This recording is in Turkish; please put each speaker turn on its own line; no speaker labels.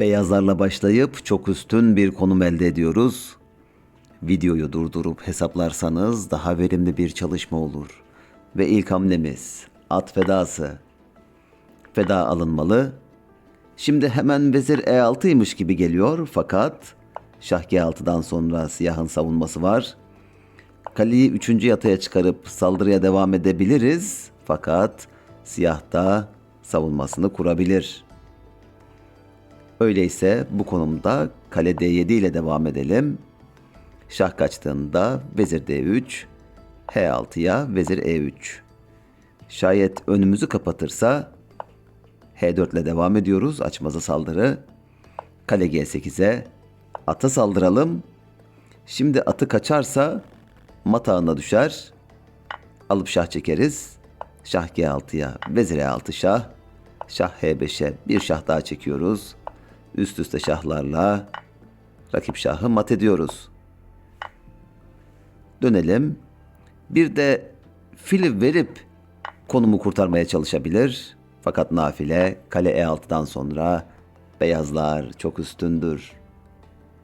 Beyazlarla başlayıp çok üstün bir konum elde ediyoruz. Videoyu durdurup hesaplarsanız daha verimli bir çalışma olur. Ve ilk hamlemiz at fedası. Feda alınmalı. Şimdi hemen vezir E6'ymış gibi geliyor fakat şah G6'dan sonra siyahın savunması var. Kaleyi 3. yataya çıkarıp saldırıya devam edebiliriz fakat siyah da savunmasını kurabilir. Öyleyse bu konumda kale D7 ile devam edelim. Şah kaçtığında vezir D3, H6'ya vezir E3. Şayet önümüzü kapatırsa H4 ile devam ediyoruz. Açmaza saldırı. Kale G8'e. Ata saldıralım. Şimdi atı kaçarsa matağına düşer. Alıp şah çekeriz. Şah G6'ya vezir E6 şah. Şah H5'e bir şah daha çekiyoruz. Üst üste şahlarla rakip şahı mat ediyoruz. Dönelim. Bir de fili verip konumu kurtarmaya çalışabilir. Fakat nafile kale E6'dan sonra beyazlar çok üstündür.